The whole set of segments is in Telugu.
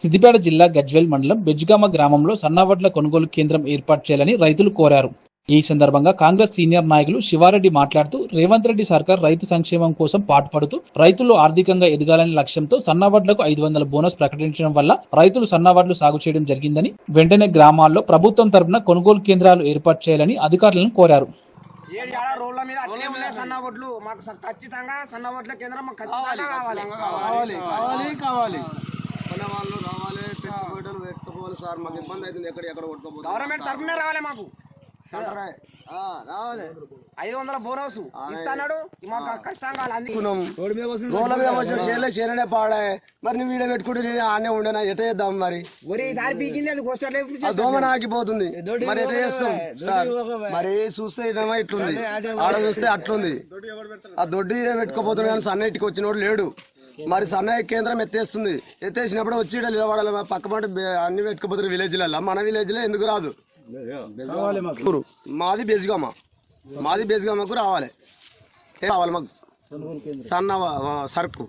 సిద్దిపేట జిల్లా గజ్వేల్ మండలం బెజ్గామ గ్రామంలో సన్నవడ్ల కొనుగోలు కేంద్రం ఏర్పాటు చేయాలని రైతులు కోరారు. ఈ సందర్భంగా కాంగ్రెస్ సీనియర్ నాయకులు శివారెడ్డి మాట్లాడుతూ రేవంత్ రెడ్డి సర్కార్ రైతు సంక్షేమం కోసం పాటుపడుతూ రైతులు ఆర్థికంగా ఎదగాలనే లక్ష్యంతో సన్నవడ్లకు ఐదు వందల బోనస్ ప్రకటించడం వల్ల రైతులు సన్నవడ్లు సాగు చేయడం జరిగిందని వెంటనే గ్రామాల్లో ప్రభుత్వం తరపున కొనుగోలు కేంద్రాలు ఏర్పాటు చేయాలని అధికారులను కోరారు. ఏడు ఏడ రోడ్ల మీద అట్లే ఉన్నాయి సన్న ఒడ్లు మాకు ఖచ్చితంగా సన్న ఒడ్ల కేంద్రం మాకు ఖచ్చితంగా కావాలి కావాలి కావాలి. కావాలి కొనే వాళ్ళు రావాలి పెట్టుబడులు పెట్టుకోవాలి సార్. మాకు ఇబ్బంది అవుతుంది ఎక్కడ ఎక్కడ కొట్టుకోబోతుంది. గవర్నమెంట్ తరఫునే రావాలి మాకు. రావాలి. ఐదు వందల బోనస్ ఇస్తాడు మాకు ఖచ్చితంగా కావాలి అంది రోడ్ల మీద పాడే మరి నువ్వు వీడియో పెట్టుకుంటే నేను ఆనే ఉండేనా? ఎట చేద్దాం మరి? దోమ నాకిపోతుంది. మరి ఎట చేస్తాం? సార్ మరి చూస్తే ఇట్లుంది. ఆడ చూస్తే అట్లుంది. ఆ దొడ్డి పెట్టుకోపోతున్నాడు కానీ సన్నటికి వచ్చినోడు లేడు. మరి సన్నయ్య కేంద్రం ఎత్తేస్తుంది. ఎత్తేసినప్పుడు వచ్చి నిలబడాలి పక్క పంట అన్ని పెట్టుకోపోతున్నారు విలేజ్లలో మన విలేజ్లో ఎందుకు రాదు. మాది బేసిగామ. మాది బేసిగామకు రావాలి. ఏ రావాలి మాకు? సన్న సరుకు.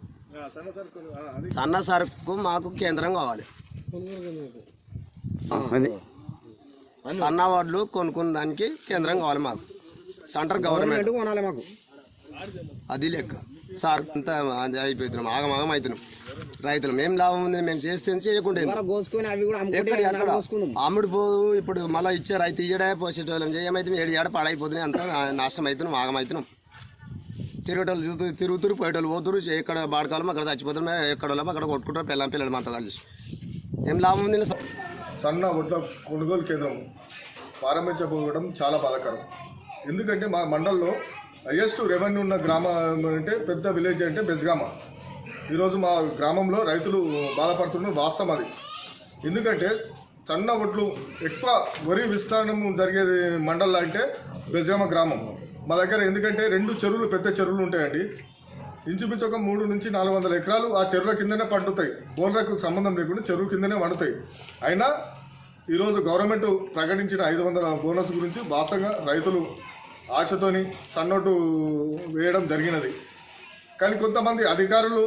సన్న సరుకు మాకు కేంద్రం కావాలి. సన్న వడ్లు కొనుక్కున్న దానికి కేంద్రం కావాలి మాకు. Centre government. కొనాలి మాకు. అది లెక్క. సార్ అంతా అయిపోతున్నాం ఆగం ఆగం అవుతున్నాం రైతులు మేము లాభం ఉంది మేము చేస్తే చేయకుండా ఎక్కడ ఎక్కడ అమ్ముడు పోదు ఇప్పుడు మళ్ళీ ఇచ్చే రైతు ఇయ్యడే పోసేటోళ్ళం. చేయమైతే ఏడు ఏడ పాడైపోతున్నాయి అంతా నాశనం అవుతున్నాం ఆగం అవుతున్నాం తిరిగేటోళ్ళు తిరుగుతూ తిరుగుతురు పోయేటోళ్ళు పోతురు ఎక్కడ బాడకాలం అక్కడ చచ్చిపోతున్నాం ఎక్కడ వాళ్ళం అక్కడ కొట్టుకుంటారు పిల్లం పిల్లలు అంతా కలిసి ఏం లాభం ఉంది సన్న వడ్ల కొనుగోలు కేంద్రం ప్రారంభించబోవడం చాలా బాధాకరం. ఎందుకంటే మా మండల్లో హైయెస్ట్ రెవెన్యూ ఉన్న గ్రామం అంటే పెద్ద విలేజ్ అంటే బెస్గామ ఈరోజు మా గ్రామంలో రైతులు బాధపడుతున్న వాస్తవం అది. ఎందుకంటే సన్న ఒడ్లు ఎక్కువ వరి విస్తరణం జరిగేది మండలం అంటే బెస్గామ గ్రామం. మా దగ్గర ఎందుకంటే రెండు చెరువులు పెద్ద చెరువులు ఉంటాయండి. ఇంచుమించు ఒక మూడు నుంచి నాలుగు వందల ఎకరాలు ఆ చెరువుల కిందనే పండుతాయి. బోర్లకు సంబంధం లేకుండా చెరువు కిందనే పండుతాయి అయినా ఈరోజు గవర్నమెంట్ ప్రకటించిన ఐదు వందల బోనస్ గురించి భాషగా రైతులు ఆశతోని సన్నోటు వేయడం జరిగినది. కానీ కొంతమంది అధికారులు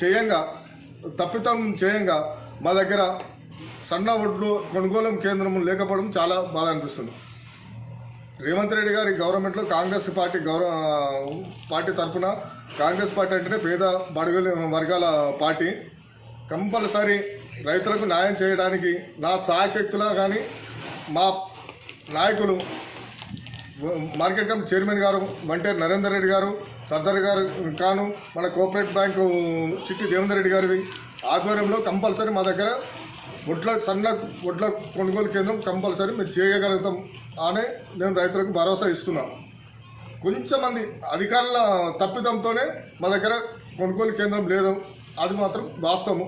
చేయంగా తప్పితం చేయంగా మా దగ్గర సన్న ఒడ్లు కొనుగోలు కేంద్రం లేకపోవడం చాలా బాధ అనిపిస్తుంది. రేవంత్ రెడ్డి గారి గవర్నమెంట్లో కాంగ్రెస్ పార్టీ గౌరవ పార్టీ తరఫున కాంగ్రెస్ పార్టీ అంటేనే పేద బడుగుల వర్గాల పార్టీ. కంపల్సరీ రైతులకు న్యాయం చేయడానికి నా సాయశక్తులా కానీ మా నాయకులు మార్కెట్ కమిటీ చైర్మన్ గారు మంటే నరేందర్ రెడ్డి గారు సర్దార్ గారు కాను మన కోఆపరేట్ బ్యాంకు చిట్టి దేవేందర్ రెడ్డి గారిది ఆధ్వర్యంలో కంపల్సరీ మా దగ్గర వడ్ల సన్న వడ్ల కొనుగోలు కేంద్రం కంపల్సరీ మేము చేయగలుగుతాం అనే నేను రైతులకు భరోసా ఇస్తున్నాను కొంచెం మంది అధికారుల తప్పిదంతోనే మా దగ్గర కొనుగోలు కేంద్రం లేదు. అది మాత్రం వాస్తవము.